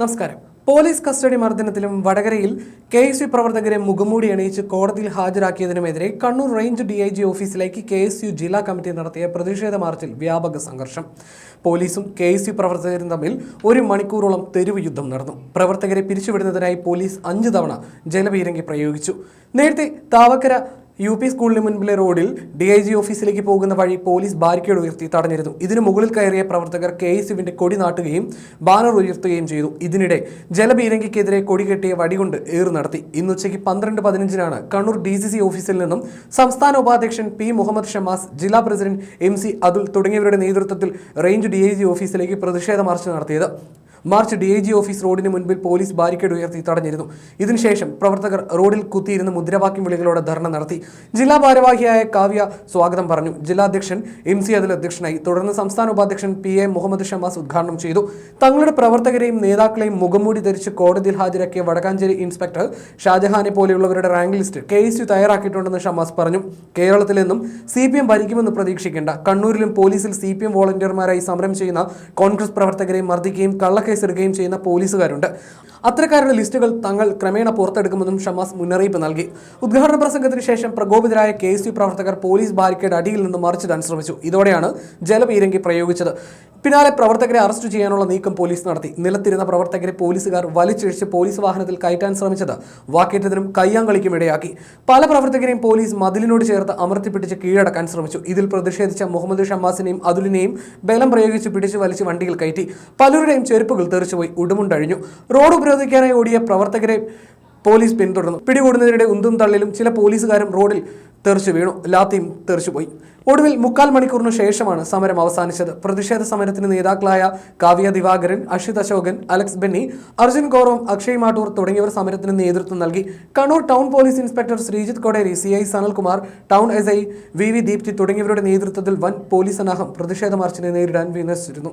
നമസ്കാരം. Police custody മർദ്ദനത്തിലും വടകരയിൽ K S U പ്രവർത്തകരെ മുഖംമൂടി അണിയിച്ച് കോടതിയിൽ ഹാജരാക്കിയതിനുമെതിരെ Kannur range D I G ഓഫീസിലേക്ക് കെ എസ് യു ജില്ലാ കമ്മിറ്റി നടത്തിയ പ്രതിഷേധ മാർച്ചിൽ വ്യാപക സംഘർഷം. പോലീസും കെ എസ് യു പ്രവർത്തകരും തമ്മിൽ ഒരു മണിക്കൂറോളം തെരുവ് യുദ്ധം നടന്നു. പ്രവർത്തകരെ പിരിച്ചുവിടുന്നതിനായി പോലീസ് അഞ്ച് തവണ ജലപീരങ്കി പ്രയോഗിച്ചു. നേരത്തെ താവക്കര യു പി സ്കൂളിന് മുൻപിലെ റോഡിൽ ഡി ഐ ജി ഓഫീസിലേക്ക് പോകുന്ന വഴി പോലീസ് ബാരിക്കേഡ് ഉയർത്തി തടഞ്ഞിരുന്നു. ഇതിനു മുകളിൽ കയറിയ പ്രവർത്തകർ കെ എസ് യുവിന്റെ കൊടി നാട്ടുകയും ബാനർ ഉയർത്തുകയും ചെയ്തു. ഇതിനിടെ ജലപീരങ്കിക്കെതിരെ കൊടി കെട്ടിയ വടികൊണ്ട് ഏറു നടത്തി. ഇന്ന് ഉച്ചയ്ക്ക് പന്ത്രണ്ട് പതിനഞ്ചിനാണ് കണ്ണൂർ ഡി സി സി ഓഫീസിൽ നിന്നും സംസ്ഥാന ഉപാധ്യക്ഷൻ പി മുഹമ്മദ് ഷമാസ് ജില്ലാ പ്രസിഡന്റ് എം സി അതുൽ തുടങ്ങിയവരുടെ നേതൃത്വത്തിൽ റേഞ്ച് ഡി ഐ ജി ഓഫീസിലേക്ക് പ്രതിഷേധ മാർച്ച് നടത്തിയത്. March D I G office റോഡിന് മുൻപിൽ പോലീസ് ബാരിക്കേഡ് ഉയർത്തി തടഞ്ഞിരുന്നു. ഇതിനുശേഷം പ്രവർത്തകർ റോഡിൽ കുത്തിയിരുന്ന് മുദ്രാവാക്യം വിളികളോടെ ധർണ നടത്തി. ജില്ലാ ഭാരവാഹിയായ കാവ്യ സ്വാഗതം പറഞ്ഞു. ജില്ലാധ്യക്ഷൻ എം സി അതിൽ അധ്യക്ഷനായി. തുടർന്ന് സംസ്ഥാന ഉപാധ്യക്ഷൻ പി എ മുഹമ്മദ് ഷമാസ് ഉദ്ഘാടനം ചെയ്തു. തങ്ങളുടെ പ്രവർത്തകരെയും നേതാക്കളെയും മുഖംമൂടി ധരിച്ച് കോടതിയിൽ ഹാജരാക്കിയ വടക്കാഞ്ചേരി ഇൻസ്പെക്ടർ ഷാജഹാനെ പോലെയുള്ളവരുടെ rank list K S U തയ്യാറാക്കിയിട്ടുണ്ടെന്ന് Shamas പറഞ്ഞു. കേരളത്തിൽ നിന്നും സി പി എം ഭരിക്കുമെന്ന് പ്രതീക്ഷിക്കേണ്ട. കണ്ണൂരിലും പോലീസിൽ സി പി എം വോളണ്ടിയർമാരായി സമരം ചെയ്യുന്ന കോൺഗ്രസ് പ്രവർത്തകരെ മർദ്ദിക്കുകയും കള്ളക്കേസെടുക്കുകയും ചെയ്യുന്ന പോലീസുകാരുണ്ട്. അത്തരക്കാരുടെ ലിസ്റ്റുകൾ തങ്ങൾ ക്രമേണ പുറത്തെടുക്കുമെന്നും ഷമാസ് മുന്നറിയിപ്പ് നൽകി. ഉദ്ഘാടന പ്രസംഗത്തിന് ശേഷം പ്രകോപിതരായ കെ എസ് യു പ്രവർത്തകർ പോലീസ് ബാരിക്കേഡ് അടിയിൽ നിന്ന് മറിച്ചിടാൻ ശ്രമിച്ചു. ഇതോടെയാണ് ജലപീരങ്കി പ്രയോഗിച്ചത്. പിന്നാലെ പ്രവർത്തകരെ അറസ്റ്റ് ചെയ്യാനുള്ള നീക്കം പോലീസ് നടത്തി. നിലത്തിരുന്ന പ്രവർത്തകരെ പോലീസുകാർ വലിച്ചിഴിച്ച് പോലീസ് വാഹനത്തിൽ കയറ്റാൻ ശ്രമിച്ചത് വാക്കേറ്റത്തിനും കയ്യാങ്കളിക്കും ഇടയാക്കി. പല പ്രവർത്തകരെയും പോലീസ് മതിലിനോട് ചേർത്ത് അമർത്തിപ്പിടിച്ച് കീഴടക്കാൻ ശ്രമിച്ചു. ഇതിൽ പ്രതിഷേധിച്ച മുഹമ്മദ് ഷമാസിനെയും അതുലിനെയും ബലം പ്രയോഗിച്ച് പിടിച്ചു വലിച്ച് വണ്ടിയിൽ കയറ്റി. പലരുടെയും ചെരുപ്പുകൾ തെറിച്ചുപോയി ഉടുമുണ്ടഴിഞ്ഞു റോഡ് ഉപരോധിക്കാനായി ഓടിയ പ്രവർത്തകരെ പോലീസ് പിന്തുടർന്നു. പിടികൂടുന്നതിനിടെ ഉന്തും തള്ളിലും ചില പോലീസുകാരും റോഡിൽ തെറിച്ചു വീണു. ലാത്തിയും തെറിച്ചുപോയി ഒടുവിൽ മുക്കാൽ മണിക്കൂറിനു ശേഷമാണ് സമരം അവസാനിച്ചത്. പ്രതിഷേധ സമരത്തിന് നേതാക്കളായ കാവ്യ ദിവാകരൻ അഷിത് അശോകൻ അലക്സ് ബെന്നി അർജുൻ ഗൗറവ് അക്ഷയ് മാട്ടൂർ തുടങ്ങിയവർ സമരത്തിന് നേതൃത്വം നൽകി. Kannur town police inspector Sreejith Kodery C I Sanalkumar town S I V V Deepthi തുടങ്ങിയവരുടെ നേതൃത്വത്തിൽ വൻ പോലീസ് സന്നാഹം പ്രതിഷേധ മാർച്ചിനെ നേരിടാൻ വിന്യസിച്ചിരുന്നു.